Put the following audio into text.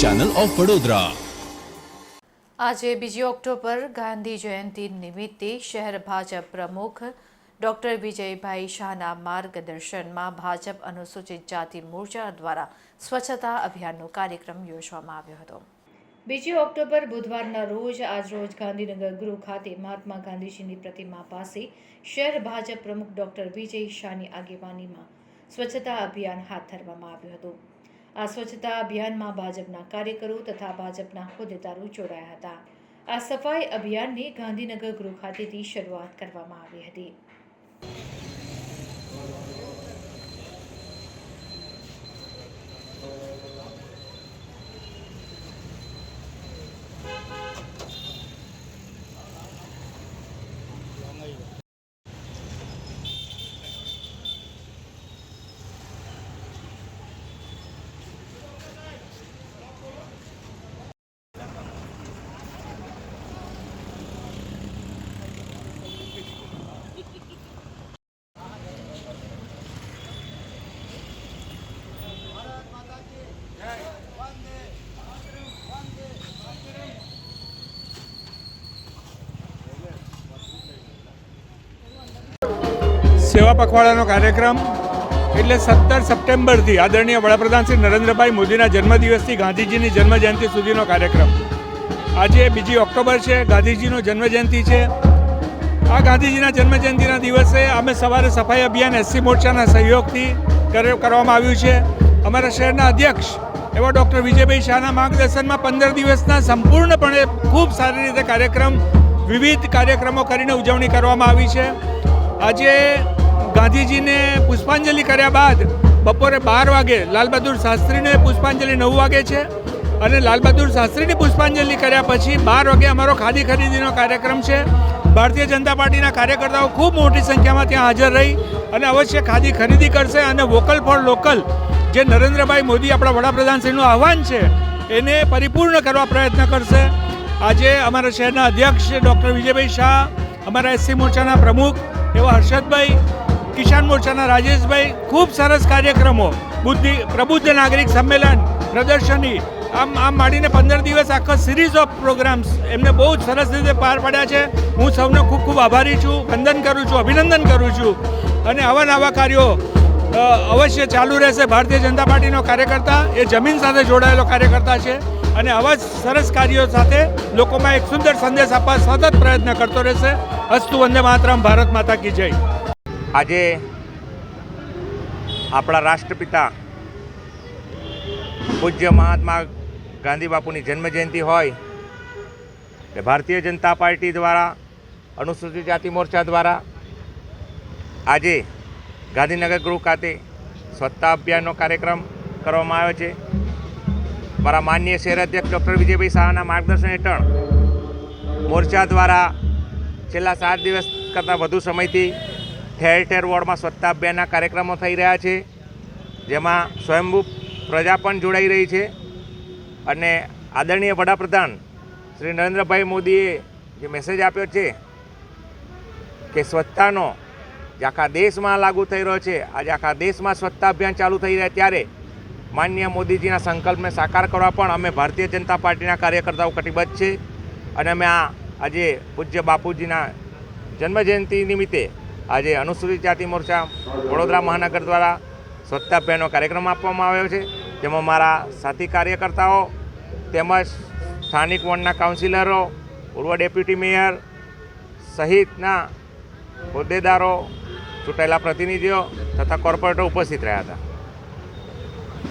Channel of Vadodara આજે બીજી October Gandhi Jayanti નિમિત્તે શહેર ભાજપ પ્રમુખ ડોક્ટર વિજયભાઈ શાહના માર્ગદર્શનમાં ભાજપ અનુસૂચિત જાતિ મોરચા દ્વારા સ્વચ્છતા અભિયાનનો કાર્યક્રમ યોજવામાં આવ્યો હતો. બીજી ઓક્ટોબર બુધવારના રોજ આજરોજ ગાંધીનગર ગૃહ ખાતે મહાત્મા ગાંધીજીની પ્રતિમા પાસે શહેર ભાજપ પ્રમુખ ડોક્ટર વિજય શાહની આગેવાનીમાં સ્વચ્છતા અભિયાન હાથ ધરવામાં આવ્યું હતું. આ સ્વચ્છતા અભિયાનમાં ભાજપના કાર્યકરો તથા ભાજપના હોદ્દેદારો જોડાયા હતા. આ સફાઈ અભિયાનની ગાંધીનગર ગૃહ ખાતેથી શરૂઆત કરવામાં આવી હતી. સેવા પખવાડાનો કાર્યક્રમ એટલે સત્તર સપ્ટેમ્બરથી આદરણીય વડાપ્રધાન શ્રી નરેન્દ્રભાઈ મોદીના જન્મદિવસથી ગાંધીજીની જન્મજયંતિ સુધીનો કાર્યક્રમ. આજે બીજી ઓક્ટોબર છે, ગાંધીજીનો જન્મજયંતિ છે. આ ગાંધીજીના જન્મજયંતિના દિવસે અમે સવારે સફાઈ અભિયાન એસસી મોરચાના સહયોગથી કરવામાં આવ્યું છે. અમારા શહેરના અધ્યક્ષ એવા ડૉક્ટર વિજયભાઈ શાહના માર્ગદર્શનમાં પંદર દિવસના સંપૂર્ણપણે ખૂબ સારી રીતે કાર્યક્રમ, વિવિધ કાર્યક્રમો કરીને ઉજવણી કરવામાં આવી છે. આજે ગાંધીજીને પુષ્પાંજલિ કર્યા બાદ બપોરે બાર વાગે લાલબહાદુર શાસ્ત્રીને પુષ્પાંજલિ નવ વાગે છે અને લાલબહાદુર શાસ્ત્રીની પુષ્પાંજલિ કર્યા પછી બાર વાગે અમારો ખાદી ખરીદીનો કાર્યક્રમ છે. ભારતીય જનતા પાર્ટીના કાર્યકર્તાઓ ખૂબ મોટી સંખ્યામાં ત્યાં હાજર રહી અને અવશ્ય ખાદી ખરીદી કરશે અને વોકલ ફોર લોકલ જે નરેન્દ્રભાઈ મોદી આપણા વડાપ્રધાનશ્રીનું આહવાન છે, એને પરિપૂર્ણ કરવા પ્રયત્ન કરશે. આજે અમારા શહેરના અધ્યક્ષ ડૉક્ટર વિજયભાઈ શાહ, અમારા એસસી મોરચાના પ્રમુખ એવા હર્ષદભાઈ કિસાન મોરચાના રાજેશભાઈ, ખૂબ સરસ કાર્યક્રમો. બુદ્ધિ પ્રબુદ્ધ નાગરિક સંમેલન, પ્રદર્શની. આમ આમ માંડીને પંદર દિવસ આખા સિરીઝ ઓફ પ્રોગ્રામ્સ એમને બહુ જ સરસ રીતે પાર પાડ્યા છે. હું સૌનો ખૂબ ખૂબ આભારી છું. વંદન કરું છું, અભિનંદન કરું છું. અને આવા નવા કાર્યો અવશ્ય ચાલુ રહેશે. ભારતીય જનતા પાર્ટીનો કાર્યકર્તા, એ જમીન સાથે જોડાયેલો કાર્યકર્તા છે. અને આવા જ સરસ કાર્યો સાથે લોકોમાં એક સુંદર સંદેશ આપવા સતત પ્રયત્ન કરતો રહેશે. અસ્તુ વંદે માતરમ. ભારત માતા કી જય. આજે આપણા રાષ્ટ્રપિતા પૂજ્ય મહાત્મા ગાંધી બાપુની જન્મજયંતિ હોય એટલે ભારતીય જનતા પાર્ટી દ્વારા, અનુસૂચિત જાતિ મોરચા દ્વારા આજે ગાંધીનગર ગૃહ ખાતે સ્વચ્છતા અભિયાનનો કાર્યક્રમ કરવામાં આવ્યો છે. મારા માનનીય શહેર અધ્યક્ષ ડૉક્ટર વિજયભાઈ શાહના માર્ગદર્શન હેઠળ મોરચા દ્વારા છેલ્લા સાત દિવસ કરતાં વધુ સમયથી ઠેર ઠેર વોર્ડમાં સ્વચ્છતા અભિયાનના કાર્યક્રમો થઈ રહ્યા છે, જેમાં સ્વયંભૂ પ્રજા પણ જોડાઈ રહી છે. અને આદરણીય વડાપ્રધાન શ્રી નરેન્દ્રભાઈ મોદીએ જે મેસેજ આપ્યો છે કે સ્વચ્છતાનો જે આખા દેશમાં લાગુ થઈ રહ્યો છે, આજે આખા દેશમાં સ્વચ્છતા અભિયાન ચાલુ થઈ રહ્યા ત્યારે માનનીય મોદીજીના સંકલ્પને સાકાર કરવા પણ અમે ભારતીય જનતા પાર્ટીના કાર્યકર્તાઓ કટિબદ્ધ છે. અને અમે આ આજે પૂજ્ય બાપુજીના જન્મજયંતિ નિમિત્તે આજે અનુસૂચિત જાતિ મોરચા વડોદરા મહાનગર દ્વારા સ્વચ્છતા અભિયાનનો કાર્યક્રમ આપવામાં આવ્યો છે. જેમાં મારા સાથી કાર્યકર્તાઓ તેમજ સ્થાનિક વોર્ડના કાઉન્સિલરો, પૂર્વ ડેપ્યુટી મેયર સહિતના હોદ્દેદારો, ચૂંટાયેલા પ્રતિનિધિઓ તથા કોર્પોરેટરો ઉપસ્થિત રહ્યા હતા.